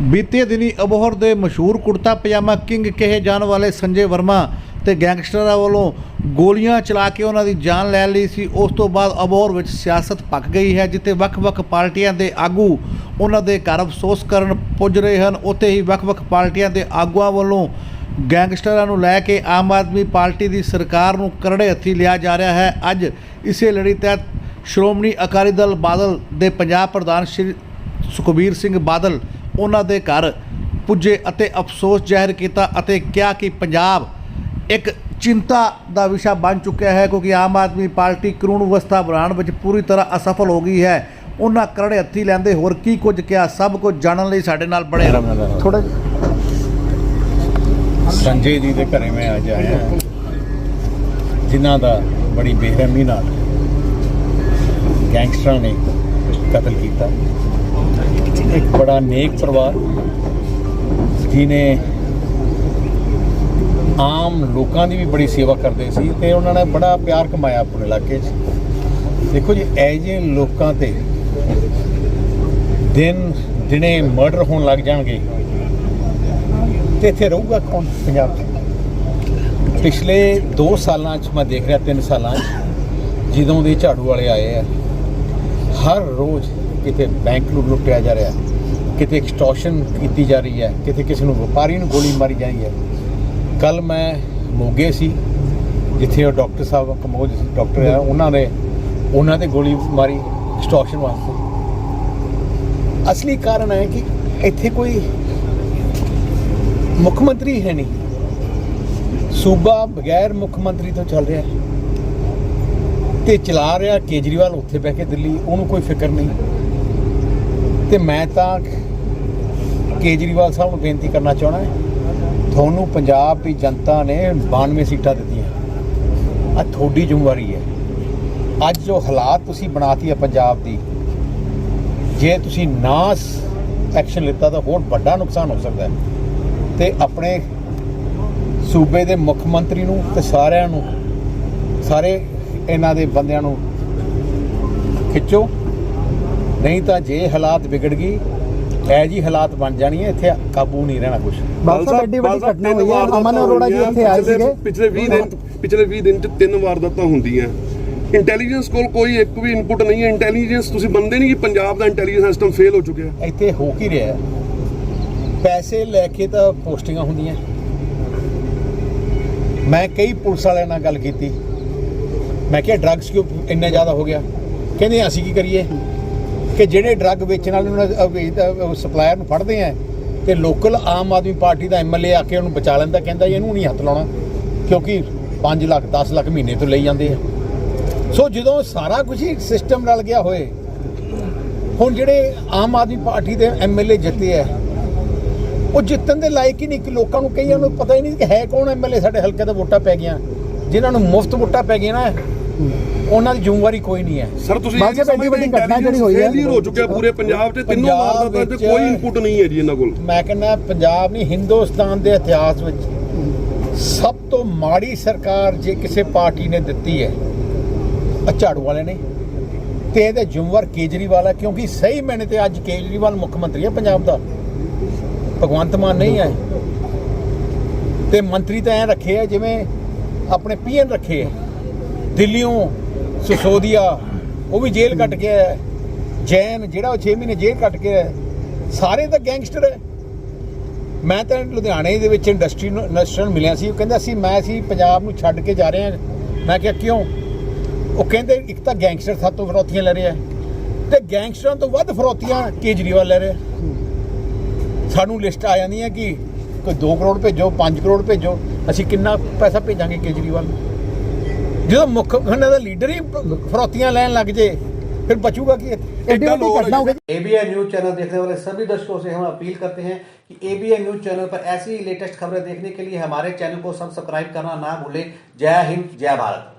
ਬੀਤੇ ਦਿਨੀ ਅਬੋਹਰ ਦੇ ਮਸ਼ਹੂਰ ਕੁੜਤਾ ਪਜਾਮਾ ਕਿੰਗ ਕਹੇ ਜਾਣ ਵਾਲੇ ਸੰਜੇ ਵਰਮਾ ਤੇ ਗੈਂਗਸਟਰਾਂ ਵੱਲੋਂ ਗੋਲੀਆਂ ਚਲਾ ਕੇ ਉਹਨਾਂ ਦੀ ਜਾਨ ਲੈ ਲਈ ਸੀ। ਉਸ ਤੋਂ ਬਾਅਦ ਅਬੋਹਰ ਵਿੱਚ ਸਿਆਸਤ ਪੱਕ ਗਈ ਹੈ, ਜਿੱਥੇ ਵੱਖ-ਵੱਖ ਪਾਰਟੀਆਂ ਦੇ ਆਗੂ ਉਹਨਾਂ ਦੇ ਘਰ ਅਫਸੋਸ ਕਰਨ ਪੁੱਜ ਰਹੇ ਹਨ। ਉੱਥੇ ਹੀ ਵੱਖ-ਵੱਖ ਪਾਰਟੀਆਂ ਦੇ ਆਗੂਆਂ ਵੱਲੋਂ ਗੈਂਗਸਟਰਾਂ ਨੂੰ ਲੈ ਕੇ ਆਮ ਆਦਮੀ ਪਾਰਟੀ ਦੀ ਸਰਕਾਰ ਨੂੰ ਕਰੜੇ ਹੱਥੀ ਲਿਆ ਜਾ ਰਿਹਾ ਹੈ। ਅੱਜ ਇਸੇ ਲੜੀ ਤਹਿਤ ਸ਼੍ਰੋਮਣੀ ਅਕਾਲੀ ਦਲ ਬਾਦਲ ਦੇ ਪੰਜਾਬ ਪ੍ਰਧਾਨ ਸ਼੍ਰੀ ਸੁਖਬੀਰ ਸਿੰਘ ਬਾਦਲ ਉਹਨਾਂ ਦੇ ਘਰ ਪੁੱਜੇ ਅਤੇ ਅਫਸੋਸ ਜ਼ਾਹਿਰ ਕੀਤਾ ਅਤੇ ਕਿਹਾ ਕਿ ਪੰਜਾਬ ਇੱਕ ਚਿੰਤਾ ਦਾ ਵਿਸ਼ਾ ਬਣ ਚੁੱਕਿਆ ਹੈ ਕਿਉਂਕਿ ਆਮ ਆਦਮੀ ਪਾਰਟੀ ਕਾਨੂੰਨ ਵਿਵਸਥਾ ਬਣਾਉਣ ਵਿੱਚ ਪੂਰੀ ਤਰ੍ਹਾਂ ਅਸਫਲ ਹੋ ਗਈ ਹੈ। ਉਹਨਾਂ ਕਰੜੇ ਹੱਥੀ ਲੈਂਦੇ ਹੋਰ ਕੀ ਕੁਝ ਕਿਹਾ? ਸਭ ਕੁਝ ਜਾਣਨ ਲਈ ਸਾਡੇ ਨਾਲ ਬਣੇ ਰਹੋ। ਥੋੜਾ ਸੰਜੇ ਜੀ ਦੇ ਘਰੇ ਮੈਂ ਅੱਜ ਆਇਆ। ਜਿਨ੍ਹਾਂ ਦਾ ਬੜੀ ਬੇਰਹਿਮੀ ਨਾਲ ਗੈਂਗਸਟਰਾਂ ਨੇ ਕਤਲ ਕੀਤਾ। ਇੱਕ ਬੜਾ ਨੇਕ ਪਰਿਵਾਰ ਜਿਨੇ ਆਮ ਲੋਕਾਂ ਦੀ ਵੀ ਬੜੀ ਸੇਵਾ ਕਰਦੇ ਸੀ ਤੇ ਉਹਨਾਂ ਨੇ ਬੜਾ ਪਿਆਰ ਕਮਾਇਆ ਆਪਣੇ ਇਲਾਕੇ 'ਚ। ਦੇਖੋ ਜੀ ਐ ਜੇ ਲੋਕਾਂ ਤੇ ਦਿਨ ਦਿਨੇ ਮਰਡਰ ਹੋਣ ਲੱਗ ਜਾਣਗੇ, ਤੇ ਇੱਥੇ ਰਹੂਗਾ ਕੌਣ ਪੰਜਾਬ 'ਚ? ਪਿਛਲੇ 2 ਸਾਲਾਂ 'ਚ ਮੈਂ ਦੇਖ ਰਿਹਾ 3 ਸਾਲਾਂ 'ਚ, ਜਦੋਂ ਦੇ ਝਾੜੂ ਵਾਲੇ ਆਏ ਆ ਹਰ ਰੋਜ਼ ਕਿਤੇ ਬੈਂਕ ਨੂੰ ਲੁੱਟਿਆ ਜਾ ਰਿਹਾ ਕਿਤੇ ਐਕਸਟੋਰਸ਼ਨ ਕੀਤੀ ਜਾ ਰਹੀ ਹੈ, ਕਿਤੇ ਕਿਸੇ ਨੂੰ ਵਪਾਰੀ ਨੂੰ ਗੋਲੀ ਮਾਰੀ ਜਾ ਰਹੀ ਹੈ। ਕੱਲ ਮੈਂ ਮੋਗੇ ਸੀ, ਜਿੱਥੇ ਉਹ ਡਾਕਟਰ ਸਾਹਿਬ ਕਮੋਜ ਡਾਕਟਰ ਆ ਉਹਨਾਂ ਨੇ ਉਹਨਾਂ ਤੇ ਗੋਲੀ ਮਾਰੀ ਐਕਸਟੋਰਸ਼ਨ ਵਾਸਤੇ। ਅਸਲੀ ਕਾਰਨ ਹੈ ਕਿ ਇੱਥੇ ਕੋਈ ਮੁੱਖ ਮੰਤਰੀ ਹੈ ਨਹੀਂ। ਸੂਬਾ ਬਗੈਰ ਮੁੱਖ ਮੰਤਰੀ ਤੋਂ ਚੱਲ ਰਿਹਾ ਹੈ। ਤੇ ਚਲਾ ਰਿਹਾ ਕੇਜਰੀਵਾਲ ਉੱਥੇ ਬਹਿ ਕੇ ਦਿੱਲੀ, ਉਹਨੂੰ ਕੋਈ ਫਿਕਰ ਨਹੀਂ। ਤੇ ਮੈਂ ਤਾਂ ਕੇਜਰੀਵਾਲ ਸਾਹਿਬ ਨੂੰ ਬੇਨਤੀ ਕਰਨਾ ਚਾਹਣਾ ਤੁਹਾਨੂੰ ਪੰਜਾਬ ਦੀ ਜਨਤਾ ਨੇ 92 ਸੀਟਾਂ ਦਿੱਤੀਆਂ। ਆ ਤੁਹਾਡੀ ਜ਼ਿੰਮੇਵਾਰੀ ਹੈ। ਅੱਜ ਜੋ ਹਾਲਾਤ ਤੁਸੀਂ ਬਣਾਤੀ ਹੈ ਪੰਜਾਬ ਦੀ, ਜੇ ਤੁਸੀਂ ਨਾ ਐਕਸ਼ਨ ਲਿੱਤਾ ਤਾਂ ਹੋਰ ਵੱਡਾ ਨੁਕਸਾਨ ਹੋ ਸਕਦਾ ਹੈ। ਤੇ ਆਪਣੇ ਸੂਬੇ ਦੇ ਮੁੱਖ ਮੰਤਰੀ ਨੂੰ ਤੇ ਸਾਰਿਆਂ ਨੂੰ, ਸਾਰੇ ਇਹਨਾਂ ਦੇ ਬੰਦਿਆਂ ਨੂੰ ਖਿੱਚੋ। ਨਹੀਂ ਤਾਂ ਜੇ ਹਾਲਾਤ ਵਿਗੜ ਗਈ ਐ ਜੀ ਹਾਲਾਤ ਬਣ ਜਾਣੀ ਹੈ ਇੱਥੇ ਕਾਬੂ ਨਹੀਂ ਰਹਿਣਾ ਕੁਝ ਬਾਲ ਸਾਹਿਬ ਐਡੀ ਵੱਡੀ ਘਟਨਾ ਹੋਈ ਹੈ ਅਮਨ ਅਰੋੜਾ ਜੀ ਇੱਥੇ ਆਏ ਸੀਗੇ। ਪਿਛਲੇ 20 ਦਿਨ ਪਿਛਲੇ 20 ਦਿਨ ਚ ਤਿੰਨ ਵਾਰਦਾਤਾਂ ਹੁੰਦੀਆਂ। ਇੰਟੈਲੀਜੈਂਸ ਕੋਲ ਕੋਈ ਇੱਕ ਵੀ ਇਨਪੁਟ ਨਹੀਂ ਹੈ। ਇੰਟੈਲੀਜੈਂਸ ਤੁਸੀਂ ਮੰਨਦੇ ਨਹੀਂ ਕਿ ਪੰਜਾਬ ਦਾ ਇੰਟੈਲੀਜੈਂਸ ਸਿਸਟਮ ਫੇਲ ਹੋ ਚੁੱਕਿਆ ਇੱਥੇ ਹੋ ਕੀ ਰਿਹਾ ਹੈ? ਪੈਸੇ ਲੈ ਕੇ ਤਾਂ ਪੋਸਟਿੰਗਾਂ ਹੁੰਦੀਆਂ। ਮੈਂ ਕਈ ਪੁਲਿਸ ਵਾਲਿਆਂ ਨਾਲ ਗੱਲ ਕੀਤੀ। ਮੈਂ ਕਿਹਾ ਡਰੱਗਸ ਕਿਉਂ ਇੰਨਾ ਜ਼ਿਆਦਾ ਹੋ ਗਿਆ? ਕਹਿੰਦੇ ਅਸੀਂ ਕੀ ਕਰੀਏ? ਕਿ ਜਿਹੜੇ ਡਰੱਗ ਵੇਚਣ ਵਾਲੇ ਉਹਨਾਂ ਸਪਲਾਇਰ ਨੂੰ ਫੜਦੇ ਆ, ਤੇ ਲੋਕਲ ਆਮ ਆਦਮੀ ਪਾਰਟੀ ਦਾ ਐਮਐਲਏ ਆ ਕੇ ਉਹਨੂੰ ਬਚਾ ਲੈਂਦਾ, ਕਹਿੰਦਾ ਜੀ ਇਹਨੂੰ ਨਹੀਂ ਹੱਥ ਲਾਉਣਾ, ਕਿਉਂਕਿ 5 ਲੱਖ 10 ਲੱਖ ਮਹੀਨੇ ਤੋਂ ਲਈ ਜਾਂਦੇ ਆ। ਸੋ ਜਦੋਂ ਸਾਰਾ ਕੁਝ ਹੀ ਸਿਸਟਮ ਰਲ ਗਿਆ ਹੋਏ, ਹੁਣ ਜਿਹੜੇ ਆਮ ਆਦਮੀ ਪਾਰਟੀ ਦੇ ਐਮਐਲਏ ਜਿੱਤੇ ਆ, ਉਹ ਜਿੱਤਣ ਦੇ ਲਾਇਕ ਹੀ ਨਹੀਂ ਕਿ ਲੋਕਾਂ ਨੂੰ ਕਈਆਂ ਨੂੰ ਪਤਾ ਹੀ ਨਹੀਂ ਕਿ ਹੈ ਕੌਣ ਐਮਐਲਏ ਸਾਡੇ ਹਲਕੇ ਦਾ ਵੋਟਾਂ ਪੈ ਗਈਆਂ। ਜਿਨ੍ਹਾਂ ਨੂੰ ਮੁਫਤ ਵੋਟਾਂ ਪੈ ਗਈਆਂ ਨਾ ਉਹਨਾਂ ਦੀ ਜ਼ਿੰਮੇਵਾਰੀ ਕੋਈ ਨਹੀਂ ਹੈ। ਸਰ ਤੁਸੀਂ ਸਾਹਿਬ, ਐਡੀ ਵੱਡੀ ਘਟਨਾ ਜਿਹੜੀ ਹੋਈ ਹੈ। ਫੇਲਿਅਰ ਹੋ ਚੁੱਕਿਆ ਪੂਰੇ ਪੰਜਾਬ 'ਚ ਤਿੰਨੋਂ ਵਾਰਦਾਤਾਂ 'ਚ ਵਿੱਚ- ਕੋਈ ਇਨਪੁਟ ਨਹੀਂ ਹੈ ਜੀ ਇਹਨਾਂ ਕੋਲ। ਮੈਂ ਕਹਿੰਦਾ ਪੰਜਾਬ ਨਹੀਂ ਹਿੰਦੁਸਤਾਨ ਦੇ ਇਤਿਹਾਸ ਵਿੱਚ ਸਭ ਤੋਂ ਮਾੜੀ ਸਰਕਾਰ ਜੇ ਕਿਸੇ ਪਾਰਟੀ ਨੇ ਦਿੱਤੀ ਹੈ ਆ ਝਾੜੂ ਵਾਲੇ ਨੇ। ਤੇ ਇਹਦੇ ਜ਼ਿੰਮੇਵਾਰ ਕੇਜਰੀਵਾਲ ਹੈ ਕਿਉਂਕਿ ਸਹੀ ਮੈਨੇ ਤੇ ਅੱਜ ਕੇਜਰੀਵਾਲ ਮੁੱਖ ਮੰਤਰੀ ਹੈ ਪੰਜਾਬ ਦਾ। ਭਗਵੰਤ ਮਾਨ ਨਹੀਂ ਹੈ। ਤੇ ਮੰਤਰੀ ਤਾਂ ਐ ਰੱਖੇ ਆ ਜਿਵੇਂ ਆਪਣੇ ਪੀਐਨ ਰੱਖੇ ਆ। ਦਿੱਲੀੋਂ ਸਿਸੋਦੀਆ, ਉਹ ਵੀ ਜੇਲ੍ਹ ਕੱਟ ਕੇ ਆਇਆ ਜੈਨ, ਜਿਹੜਾ ਉਹ 6 ਮਹੀਨੇ ਜੇਲ੍ਹ ਕੱਟ ਕੇ ਆਇਆ ਸਾਰੇ ਤਾਂ ਗੈਂਗਸਟਰ ਹੈ। ਮੈਂ ਤਾਂ ਲੁਧਿਆਣੇ ਦੇ ਵਿੱਚ ਇੰਡਸਟਰੀ ਨੂੰ ਇੰਡਸਟਰੀ ਨੂੰ ਮਿਲਿਆ ਸੀ। ਉਹ ਕਹਿੰਦਾ ਸੀ, ਮੈਂ ਸੀ ਪੰਜਾਬ ਨੂੰ ਛੱਡ ਕੇ ਜਾ ਰਹੇ ਹਾਂ। ਮੈਂ ਕਿਹਾ, ਕਿਉਂ? ਉਹ ਕਹਿੰਦੇ ਇੱਕ ਤਾਂ ਗੈਂਗਸਟਰ ਸਾਤੋਂ ਫਰੋਤੀਆਂ ਲੈ ਰਿਹਾ ਤੇ ਗੈਂਗਸਟਰਾਂ ਤੋਂ ਵੱਧ ਫਰੋਤੀਆਂ ਕੇਜਰੀਵਾਲ ਲੈ ਰਿਹਾ ਸਾਨੂੰ ਲਿਸਟ ਆ ਜਾਂਦੀ ਹੈ ਕਿ ਕੋਈ 2 ਕਰੋੜ ਭੇਜੋ 5 ਕਰੋੜ ਭੇਜੋ। ਅਸੀਂ ਕਿੰਨਾ ਪੈਸਾ ਭੇਜਾਂਗੇ ਕੇਜਰੀਵਾਲ ਨੂੰ? ਜਦੋਂ ਮੁੱਖ ਖੰਡਾ ਦਾ ਲੀਡਰ ਹੀ ਫਰੋਤੀਆਂ ਲੈਣ ਲੱਗ ਜੇ ਫਿਰ ਬਚੂਗਾ ਕੀ ਇੱਥੇ ਐਡੀ ਵੱਡੀ ਘਟਨਾ ਹੋ ਗਈ एबीएन न्यूज चैनल देखने वाले सभी दर्शकों से हम अपील करते हैं कि एबीएन न्यूज चैनल पर ऐसी ही लेटेस्ट खबरें देखने के लिए हमारे चैनल को सब्सक्राइब करना ना भूलें जय हिंद जय भारत